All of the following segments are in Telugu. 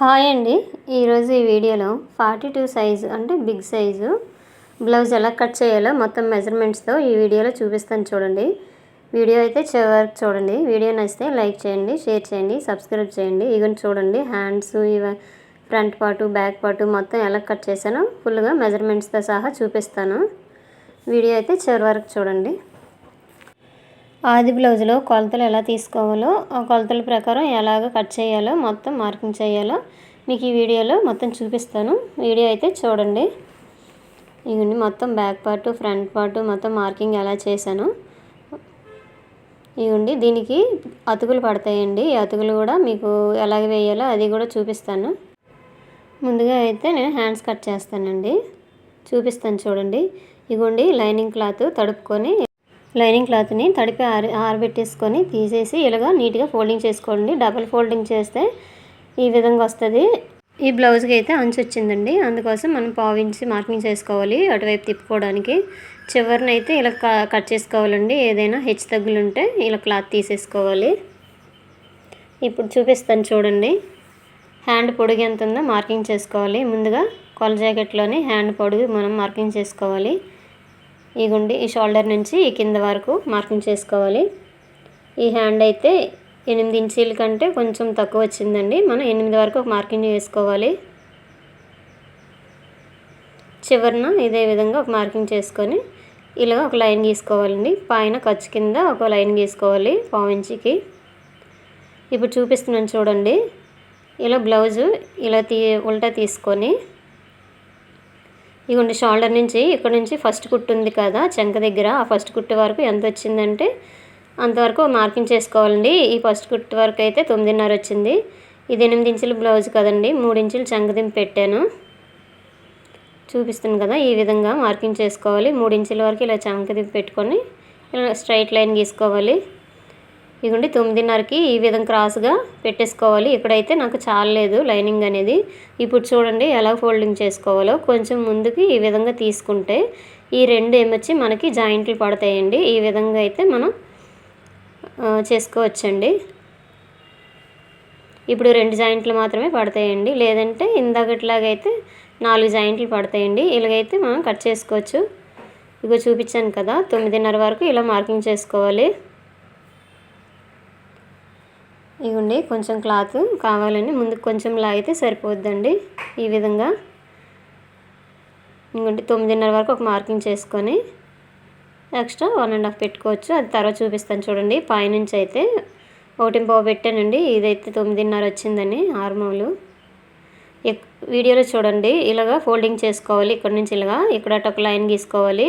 హాయ్ అండి. ఈరోజు ఈ వీడియోలో ఫార్టీ టూ సైజు అంటే బిగ్ సైజు బ్లౌజ్ ఎలా కట్ చేయాలో మొత్తం మెజర్మెంట్స్తో ఈ వీడియోలో చూపిస్తాను చూడండి. వీడియో అయితే చివరికి చూడండి. వీడియో నచ్చితే లైక్ చేయండి షేర్ చేయండి సబ్స్క్రైబ్ చేయండి. ఇవన్నీ చూడండి హ్యాండ్స్ ఇవ ఫ్రంట్ పార్టు బ్యాక్ పార్టు మొత్తం ఎలా కట్ చేశానో ఫుల్గా మెజర్మెంట్స్తో సహా చూపిస్తాను. వీడియో అయితే చివరి వరకు చూడండి. ఆది బ్లౌజ్లో కొలతలు ఎలా తీసుకోవాలో ఆ కొలతల ప్రకారం ఎలాగ కట్ చేయాలో మొత్తం మార్కింగ్ చేయాలో మీకు ఈ వీడియోలో మొత్తం చూపిస్తాను. వీడియో అయితే చూడండి. ఇవన్నీ మొత్తం బ్యాక్ పార్ట్ ఫ్రంట్ పార్ట్ మొత్తం మార్కింగ్ ఎలా చేశాను. ఇవ్వండి దీనికి అతుకులు పడతాయండి. ఈ అతుకులు కూడా మీకు ఎలాగ వేయాలో అది కూడా చూపిస్తాను. ముందుగా అయితే నేను హ్యాండ్స్ కట్ చేస్తానండి. చూపిస్తాను చూడండి. ఇగోండి లైనింగ్ క్లాత్ తడుపుకొని లైనింగ్ క్లాత్ని తడిపి ఆరి ఆరబెట్టేసుకొని తీసేసి ఇలాగా నీట్గా ఫోల్డింగ్ చేసుకోండి. డబల్ ఫోల్డింగ్ చేస్తే ఈ విధంగా వస్తుంది. ఈ బ్లౌజ్కి అయితే అంచు వచ్చిందండి. అందుకోసం మనం పావించి మార్కింగ్ చేసుకోవాలి అటువైపు తిప్పుకోవడానికి. చివరిని అయితే ఇలా కట్ చేసుకోవాలండి. ఏదైనా హెచ్చు తగ్గులు ఉంటే ఇలా క్లాత్ తీసేసుకోవాలి. ఇప్పుడు చూపిస్తాను చూడండి. హ్యాండ్ పొడుగు ఎంత ఉందో మార్కింగ్ చేసుకోవాలి. ముందుగా కొల జాకెట్లోని హ్యాండ్ పొడుగు మనం మార్కింగ్ చేసుకోవాలి. ఇగుండి ఈ షోల్డర్ నుంచి ఈ కింద వరకు మార్కింగ్ చేసుకోవాలి. ఈ హ్యాండ్ అయితే ఎనిమిది ఇంచీల కంటే కొంచెం తక్కువ వచ్చిందండి. మనం ఎనిమిది వరకు ఒక మార్కింగ్ వేసుకోవాలి చివరిన ఇదే విధంగా ఒక మార్కింగ్ చేసుకొని ఇలా ఒక లైన్ గీసుకోవాలండి. పైన ఖర్చు కింద ఒక లైన్ గీసుకోవాలి పావు ఇంచుకి. ఇప్పుడు చూపిస్తున్నాను చూడండి. ఇలా బ్లౌజు ఇలా తీ ఉల్టా తీసుకొని ఇగోండి షోల్డర్ నుంచి ఇక్కడ నుంచి ఫస్ట్ కుట్టు ఉంది కదా చెంక దగ్గర. ఆ ఫస్ట్ కుట్టు వరకు ఎంత వచ్చిందంటే అంతవరకు మార్కింగ్ చేసుకోవాలండి. ఈ ఫస్ట్ కుట్టు వరకు అయితే తొమ్మిదిన్నర వచ్చింది. ఇది ఎనిమిది ఇంచుల బ్లౌజ్ కదండి. మూడు ఇంచులు చంకదింపు పెట్టాను. చూపిస్తుంది కదా ఈ విధంగా మార్కింగ్ చేసుకోవాలి. మూడు ఇంచుల వరకు ఇలా చంకదింపు పెట్టుకొని ఇలా స్ట్రైట్ లైన్ గీసుకోవాలి. ఇదిగోండి తొమ్మిదిన్నరకి ఈ విధంగా క్రాస్గా పెట్టేసుకోవాలి. ఇక్కడైతే నాకు చాలలేదు లైనింగ్ అనేది. ఇప్పుడు చూడండి ఎలా ఫోల్డింగ్ చేసుకోవాలో. కొంచెం ముందుకి ఈ విధంగా తీసుకుంటే ఈ రెండు ఏమొచ్చి మనకి జాయింట్లు పడతాయండి. ఈ విధంగా అయితే మనం చేసుకోవచ్చండి. ఇప్పుడు రెండు జాయింట్లు మాత్రమే పడతాయండి. లేదంటే ఇందాకట్లాగైతే నాలుగు జాయింట్లు పడతాయండి. ఇలాగైతే మనం కట్ చేసుకోవచ్చు. ఇగో చూపించాను కదా తొమ్మిదిన్నర వరకు ఇలా మార్కింగ్ చేసుకోవాలి. ఇవ్వండి కొంచెం క్లాత్ కావాలని ముందుకు కొంచెం లాగితే సరిపోద్దండి ఈ విధంగా. ఇంకోటి తొమ్మిదిన్నర వరకు ఒక మార్కింగ్ చేసుకొని ఎక్స్ట్రా వన్ అండ్ హాఫ్ పెట్టుకోవచ్చు. అది తర్వాత చూపిస్తాను చూడండి. పైనుంచి అయితే ఒకటి పావు పెట్టానండి. ఇదైతే తొమ్మిదిన్నర వచ్చిందని హార్మోలు వీడియోలో చూడండి. ఇలాగా ఫోల్డింగ్ చేసుకోవాలి. ఇక్కడ నుంచి ఇలాగా ఇక్కడ ఒక లైన్ గీసుకోవాలి.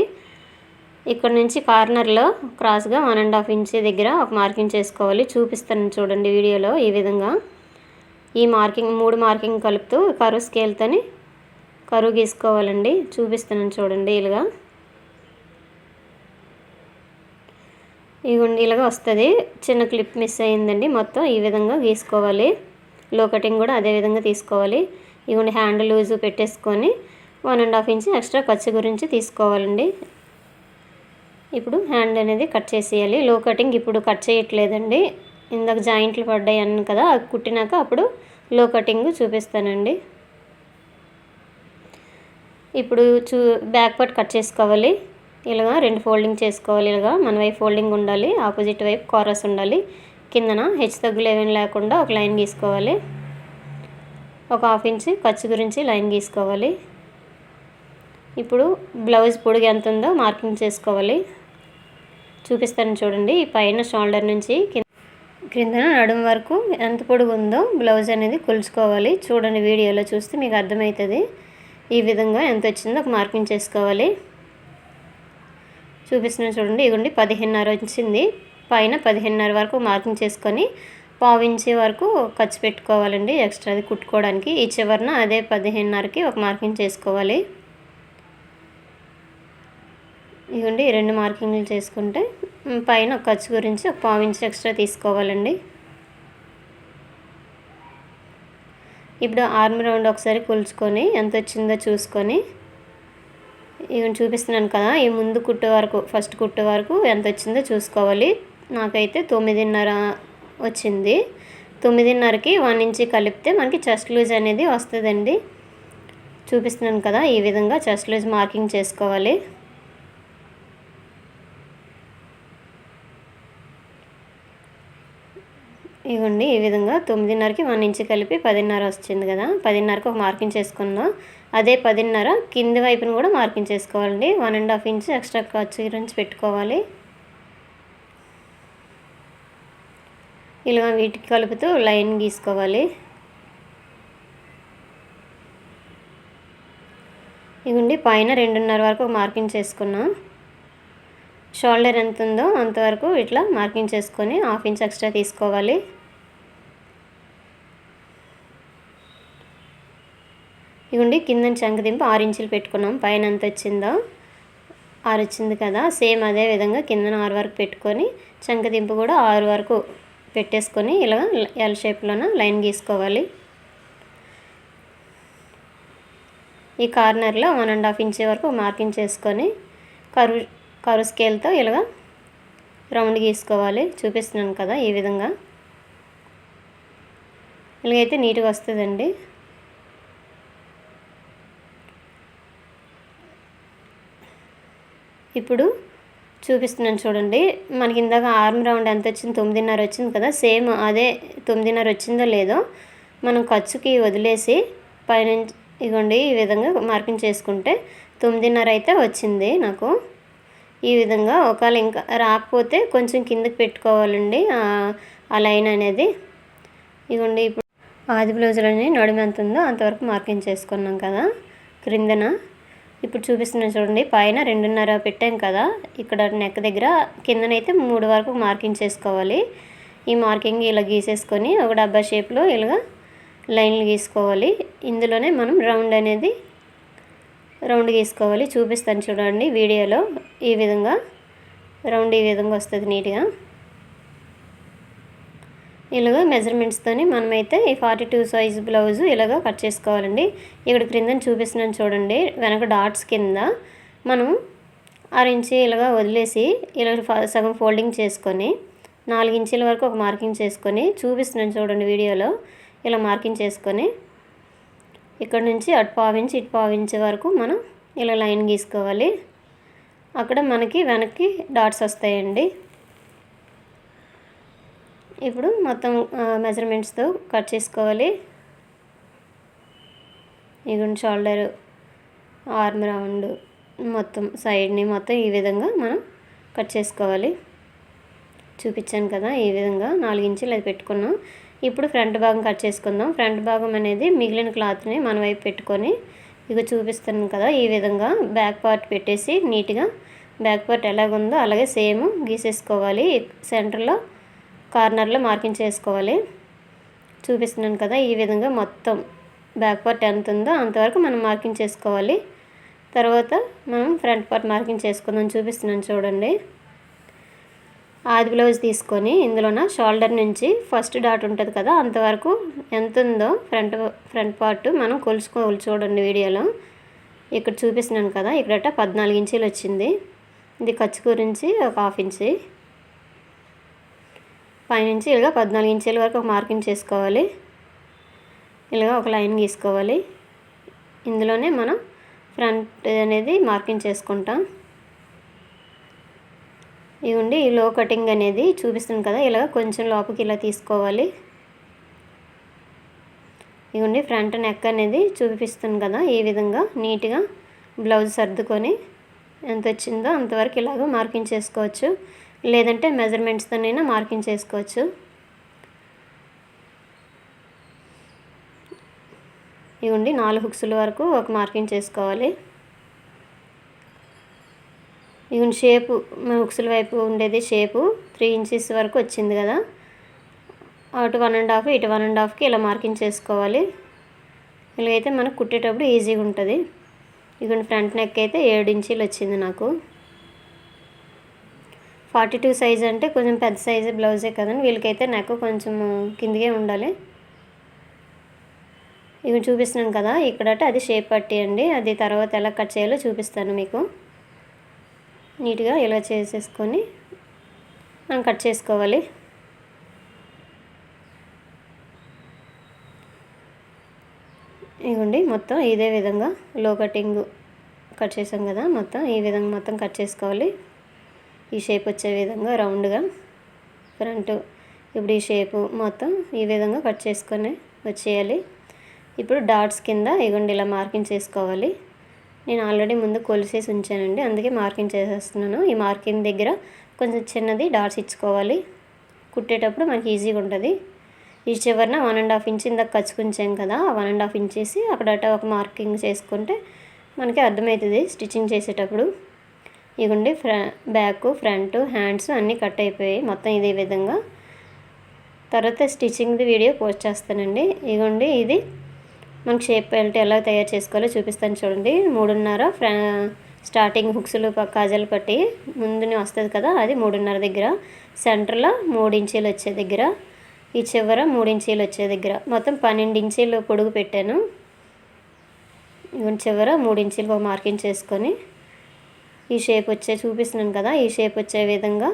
ఇక్కడ నుంచి కార్నర్లో క్రాస్గా వన్ అండ్ హాఫ్ ఇంచ్ దగ్గర ఒక మార్కింగ్ చేసుకోవాలి. చూపిస్తాను చూడండి వీడియోలో ఈ విధంగా. ఈ మార్కింగ్ మూడు మార్కింగ్ కలుపుతూ కరువు స్కేల్తోని కరువు గీసుకోవాలండి. చూపిస్తున్నాను చూడండి ఇలాగా. ఇగోండి ఇలాగ వస్తుంది. చిన్న క్లిప్ మిస్ అయిందండి మొత్తం ఈ విధంగా గీసుకోవాలి. లో కటింగ్ కూడా అదే విధంగా తీసుకోవాలి. ఇగోండి హ్యాండ్ లూజు పెట్టేసుకొని one and half inch extra ఖర్చు గురించి తీసుకోవాలండి. ఇప్పుడు హ్యాండ్ అనేది కట్ చేసేయాలి. లో కటింగ్ ఇప్పుడు కట్ చేయట్లేదండి. ఇందాక జాయింట్లు పడ్డాయి అన్న కదా అది కుట్టినాక అప్పుడు లో కటింగ్ చూపిస్తానండి. ఇప్పుడు చూ బ్యాక్ పార్ట్ కట్ చేసుకోవాలి. ఇలాగా రెండు ఫోల్డింగ్ చేసుకోవాలి. ఇలాగా మన వైపు ఫోల్డింగ్ ఉండాలి ఆపోజిట్ వైపు కారస్ ఉండాలి. కిందన హెచ్ తగ్గులు ఏమేమి లేకుండా ఒక లైన్ గీసుకోవాలి. ఒక హాఫ్ ఇంచ్ ఖర్చు గురించి లైన్ గీసుకోవాలి. ఇప్పుడు బ్లౌజ్ పొడుగు ఎంత ఉందో మార్కింగ్ చేసుకోవాలి. చూపిస్తాను చూడండి. ఈ పైన షోల్డర్ నుంచి కింద నడుము వరకు ఎంత పొడుగు ఉందో బ్లౌజ్ అనేది కొలుచుకోవాలి. చూడండి వీడియోలో చూస్తే మీకు అర్థమవుతుంది. ఈ విధంగా ఎంత వచ్చిందో ఒక మార్కింగ్ చేసుకోవాలి. చూపిస్తున్నాను చూడండి. ఇవ్వండి పదిహేనున్నర వచ్చింది. పైన పదిహేనున్నర వరకు మార్కింగ్ చేసుకొని పావించే వరకు ఖర్చు పెట్టుకోవాలండి. ఎక్స్ట్రాది కుట్టుకోవడానికి. ఈ చివరిన అదే పదిహేనున్నరకి ఒక మార్కింగ్ చేసుకోవాలి. ఇవ్వండి రెండు మార్కింగ్లు చేసుకుంటే పైన ఖర్చు గురించి ఒక పావు ఇంచ్ ఎక్స్ట్రా తీసుకోవాలండి. ఇప్పుడు ఆర్మ్ రౌండ్ ఒకసారి కొలుచుకొని ఎంత వచ్చిందో చూసుకొని ఇవి చూపిస్తున్నాను కదా ఈ ముందు కుట్టు వరకు ఫస్ట్ కుట్టు వరకు ఎంత వచ్చిందో చూసుకోవాలి. నాకైతే తొమ్మిదిన్నర వచ్చింది. తొమ్మిదిన్నరకి వన్ ఇంచి కలిపితే మనకి చెస్ట్ లూజ్ అనేది వస్తుందండి. చూపిస్తున్నాను కదా ఈ విధంగా చెస్ట్ లూజ్ మార్కింగ్ చేసుకోవాలి. ఇవ్వండి. ఈ విధంగా తొమ్మిదిన్నరకి వన్ ఇంచ్ కలిపి పదిన్నర వచ్చింది కదా. పదిన్నరకు ఒక మార్కింగ్ చేసుకుందాం. అదే పదిన్నర కింది వైపును కూడా మార్కింగ్ చేసుకోవాలండి. One and half inch extra ఖర్చు గురించి పెట్టుకోవాలి. ఇలా వీటికి కలుపుతూ లైన్ గీసుకోవాలి. ఇవ్వండి పైన రెండున్నర వరకు మార్కింగ్ చేసుకున్నాం. షోల్డర్ ఎంత ఉందో అంతవరకు ఇట్లా మార్కింగ్ చేసుకొని హాఫ్ ఇంచ్ ఎక్స్ట్రా తీసుకోవాలి. ఇవ్వండి కింద చంక దింపు ఆరు ఇంచులు పెట్టుకున్నాం. పైన ఎంత వచ్చిందో ఆరు వచ్చింది కదా. సేమ్ అదే విధంగా కిందన ఆరు వరకు పెట్టుకొని చంక దింపు కూడా ఆరు వరకు పెట్టేసుకొని ఇలా ఎల్ షేప్లోన లైన్ గీసుకోవాలి. ఈ కార్నర్లో వన్ అండ్ హాఫ్ ఇంచ్ వరకు మార్కింగ్ చేసుకొని కరువు కరువు స్కేల్తో ఇలాగా రౌండ్ గీసుకోవాలి. చూపిస్తున్నాను కదా ఈ విధంగా. ఇలాగైతే నీట్గా వస్తుందండి. ఇప్పుడు చూపిస్తున్నాను చూడండి. మనకి ఇందాక ఆర్మ్ రౌండ్ ఎంత వచ్చింది? తొమ్మిదిన్నర వచ్చింది కదా? సేమ్ అదే తొమ్మిదిన్నర వచ్చిందో లేదో మనం ఖర్చుకి వదిలేసి పైనుంచి ఇగోండి ఈ విధంగా మార్కింగ్ చేసుకుంటే తొమ్మిదిన్నర అయితే వచ్చింది నాకు. ఈ విధంగా ఒకవేళ ఇంకా రాకపోతే కొంచెం కిందకి పెట్టుకోవాలండి ఆ లైన్ అనేది. ఇగోండి ఇప్పుడు ఆది బ్లౌజులని నడుము ఎంత ఉందో అంతవరకు మార్కింగ్ చేసుకున్నాం కదా క్రిందన. ఇప్పుడు చూపిస్తున్నాను చూడండి. పైన రెండున్నర పెట్టాం కదా. ఇక్కడ నెక్ దగ్గర కిందనైతే మూడు వరకు మార్కింగ్ చేసుకోవాలి. ఈ మార్కింగ్ ఇలా గీసేసుకొని ఒక డబ్బా షేప్లో ఇలాగా లైన్లు గీసుకోవాలి. ఇందులోనే మనం రౌండ్ అనేది రౌండ్ గీసుకోవాలి. చూపిస్తాను చూడండి వీడియోలో ఈ విధంగా. రౌండ్ ఈ విధంగా వస్తుంది నీట్గా. ఇలాగ మెజర్మెంట్స్తోని మనమైతే ఈ ఫార్టీ టూ సైజ్ బ్లౌజు ఇలాగ కట్ చేసుకోవాలండి. ఇక్కడ క్రిందని చూపిస్తున్నాను చూడండి. వెనక డాట్స్ కింద మనం ఆరు ఇంచి ఇలాగ వదిలేసి ఇలా సగం ఫోల్డింగ్ చేసుకొని నాలుగు ఇంచుల వరకు ఒక మార్కింగ్ చేసుకొని చూపిస్తున్నాను చూడండి వీడియోలో. ఇలా మార్కింగ్ చేసుకొని ఇక్కడ నుంచి అటు పావించి ఇటు పావించే వరకు మనం ఇలా లైన్ గీసుకోవాలి. అక్కడ మనకి వెనక్కి డాట్స్ వస్తాయండి. ఇప్పుడు మొత్తం మెజర్మెంట్స్తో కట్ చేసుకోవాలి. ఇగుండి షోల్డర్ ఆర్మ్ రౌండ్ మొత్తం సైడ్ని మొత్తం ఈ విధంగా మనం కట్ చేసుకోవాలి. చూపించాను కదా ఈ విధంగా నాలుగు ఇంచులు అది పెట్టుకున్నాం. ఇప్పుడు ఫ్రంట్ భాగం కట్ చేసుకుందాం. ఫ్రంట్ భాగం అనేది మిగిలిన క్లాత్ని మన వైపు పెట్టుకొని ఇక చూపిస్తున్నాను కదా ఈ విధంగా బ్యాక్ పార్ట్ పెట్టేసి నీట్గా బ్యాక్ పార్ట్ ఎలాగుందో అలాగే సేమ్ గీసేసుకోవాలి. సెంటర్లో కార్నర్లో మార్కింగ్ చేసుకోవాలి. చూపిస్తున్నాను కదా ఈ విధంగా మొత్తం బ్యాక్ పార్ట్ ఎంత ఉందో అంతవరకు మనం మార్కింగ్ చేసుకోవాలి. తర్వాత మనం ఫ్రంట్ పార్ట్ మార్కింగ్ చేసుకుందాం చూపిస్తున్నాను చూడండి. ఆది బ్లౌజ్ తీసుకొని ఇందులోన షోల్డర్ నుంచి ఫస్ట్ డాట్ ఉంటుంది కదా అంతవరకు ఎంత ఉందో ఫ్రంట్ ఫ్రంట్ పార్ట్ మనం కొలుసుకోవాలి చూడండి వీడియోలో. ఇక్కడ చూపిస్తున్నాను కదా ఇక్కడట పద్నాలుగు ఇంచీలు వచ్చింది. ఇది ఖర్చు గురించి ఒక హాఫ్ ఇంచి. పైనుంచి ఇలాగ పద్నాలుగు ఇంచీల వరకు ఒక మార్కింగ్ చేసుకోవాలి. ఇలాగ ఒక లైన్ గీసుకోవాలి. ఇందులోనే మనం ఫ్రంట్ అనేది మార్కింగ్ చేసుకుంటాం. ఇవ్వండి ఈ లో కటింగ్ అనేది చూపిస్తుంది కదా ఇలాగ కొంచెం లోపలికి ఇలా తీసుకోవాలి. ఇవ్వండి ఫ్రంట్ నెక్ అనేది చూపిస్తుంది కదా ఈ విధంగా నీట్గా బ్లౌజ్ సర్దుకొని ఎంత వచ్చిందో అంతవరకు ఇలాగ మార్కింగ్ చేసుకోవచ్చు. లేదంటే మెజర్మెంట్స్తోనైనా మార్కింగ్ చేసుకోవచ్చు. ఇవ్వండి నాలుగు హుక్స్ల వరకు ఒక మార్కింగ్ చేసుకోవాలి. ఇవన్ షేపు హుక్స్ల వైపు ఉండేది షేపు త్రీ ఇంచెస్ వరకు వచ్చింది కదా. అటు వన్ అండ్ హాఫ్ ఇటు వన్ అండ్ హాఫ్కి ఇలా మార్కింగ్ చేసుకోవాలి. ఇలాగైతే మనకు కుట్టేటప్పుడు ఈజీగా ఉంటుంది ఇక ఫ్రంట్ నెక్ అయితే ఏడు ఇంచీలు వచ్చింది నాకు. ఫార్టీ టూ సైజ్ అంటే కొంచెం పెద్ద సైజు బ్లౌజే కదండి. వీళ్ళకైతే నాకు కొంచెం కిందికే ఉండాలి. ఇవి చూపిస్తున్నాను కదా ఇక్కడ అది షేప్ పట్టి అండి. అది తర్వాత ఎలా కట్ చేయాలో చూపిస్తాను మీకు. నీట్గా ఇలా చేసేసుకొని మనం కట్ చేసుకోవాలి. ఇవ్వండి మొత్తం ఇదే విధంగా లో కటింగ్ కట్ చేసాం కదా మొత్తం ఈ విధంగా మొత్తం కట్ చేసుకోవాలి. ఈ షేప్ వచ్చే విధంగా రౌండ్గా ఫ్రంట్ ఇప్పుడు ఈ షేపు మొత్తం ఈ విధంగా కట్ చేసుకొని వచ్చేయాలి. ఇప్పుడు డాట్స్ కింద ఇగోండి ఇలా మార్కింగ్ చేసుకోవాలి. నేను ఆల్రెడీ ముందు కొలిసేసి ఉంచానండి. అందుకే మార్కింగ్ చేసేస్తున్నాను. ఈ మార్కింగ్ దగ్గర కొంచెం చిన్నది డాట్స్ ఇచ్చుకోవాలి. కుట్టేటప్పుడు మనకి ఈజీగా ఉంటుంది. ఈ చివరిన వన్ అండ్ హాఫ్ ఇంచ్ ఇందాక కచ్చుకుంచాం కదా వన్ అండ్ హాఫ్ ఇంచ్ అక్కడ ఒక మార్కింగ్ చేసుకుంటే మనకి అర్థమవుతుంది స్టిచ్చింగ్ చేసేటప్పుడు. ఇదిగోండి ఫ్ర బ్యాక్ ఫ్రంట్ హ్యాండ్స్ అన్నీ కట్ అయిపోయాయి. మొత్తం ఇదే విధంగా. తర్వాత స్టిచ్చింగ్ది వీడియో పోస్ట్ చేస్తానండి. ఇదిగోండి ఇది మనకి షేప్ బెల్ట్ ఎలా తయారు చేసుకోవాలో చూపిస్తాను చూడండి. మూడున్నర ఫ్రా స్టార్టింగ్ హుక్స్లు కాజాలు పట్టి ముందునే వస్తుంది కదా అది మూడున్నర దగ్గర. సెంటర్లో మూడు ఇంచీలు వచ్చే దగ్గర. ఈ చివర మూడు ఇంచీలు వచ్చే దగ్గర. మొత్తం పన్నెండు ఇంచీలు పొడుగు పెట్టాను. ఇవన్నీ చివర మూడు ఇంచీలు మార్కింగ్ చేసుకొని ఈ షేప్ వచ్చే చూపిస్తున్నాను కదా ఈ షేప్ వచ్చే విధంగా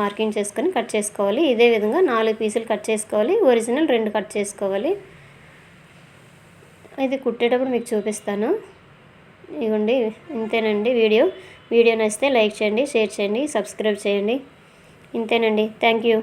మార్కింగ్ చేసుకొని కట్ చేసుకోవాలి. ఇదే విధంగా నాలుగు పీసులు కట్ చేసుకోవాలి. ఒరిజినల్ రెండు కట్ చేసుకోవాలి. ఇది కుట్టేటప్పుడు మీకు చూపిస్తాను. ఇవ్వండి ఇంతేనండి వీడియో. వీడియో నచ్చితే లైక్ చేయండి షేర్ చేయండి సబ్స్క్రైబ్ చేయండి. ఇంతేనండి. Thank you.